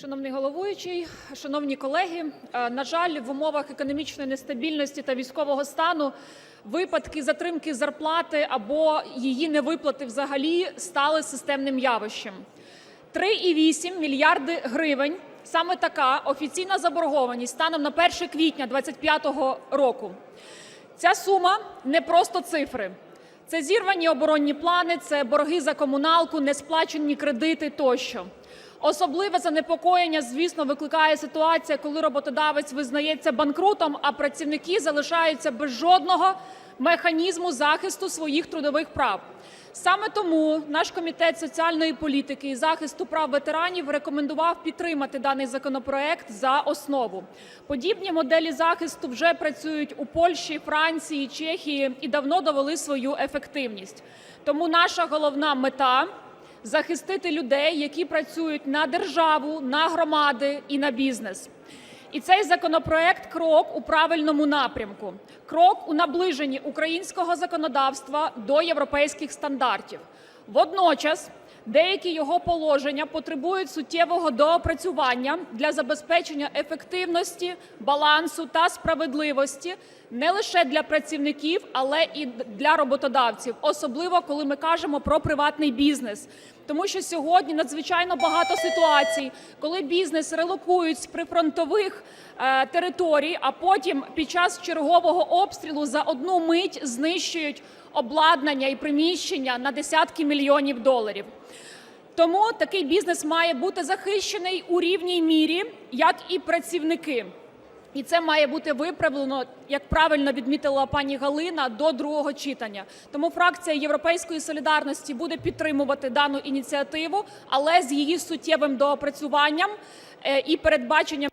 Шановний головуючий, шановні колеги, е, на жаль, в умовах економічної нестабільності та військового стану випадки затримки зарплати або її невиплати взагалі стали системним явищем. 3,8 мільярди гривень – саме така офіційна заборгованість станом на 1 квітня 2025 року. Ця сума не просто цифри. Це зірвані оборонні плани, це борги за комуналку, несплачені кредити тощо. Особливе занепокоєння, звісно, викликає ситуація, коли роботодавець визнається банкрутом, а працівники залишаються без жодного механізму захисту своїх трудових прав. Саме тому наш комітет соціальної політики і захисту прав ветеранів рекомендував підтримати даний законопроект за основу. Подібні моделі захисту вже працюють у Польщі, Франції, Чехії і давно довели свою ефективність. Тому наша головна мета захистити людей, які працюють на державу, на громади і на бізнес. І цей законопроект крок у правильному напрямку, крок у наближенні українського законодавства до європейських стандартів. Водночас деякі його положення потребують суттєвого доопрацювання для забезпечення ефективності, балансу та справедливості не лише для працівників, але і для роботодавців, особливо коли ми кажемо про приватний бізнес. Тому що сьогодні надзвичайно багато ситуацій, коли бізнес релокують з прифронтових е, територій, а потім під час чергового обстрілу за одну мить знищують обладнання і приміщення на десятки мільйонів доларів. Тому такий бізнес має бути захищений у рівній мірі, як і працівники. І це має бути виправлено, як правильно відмітила пані Галина, до другого читання. Тому фракція Європейської солідарності буде підтримувати дану ініціативу, але з її суттєвим доопрацюванням е, і передбаченням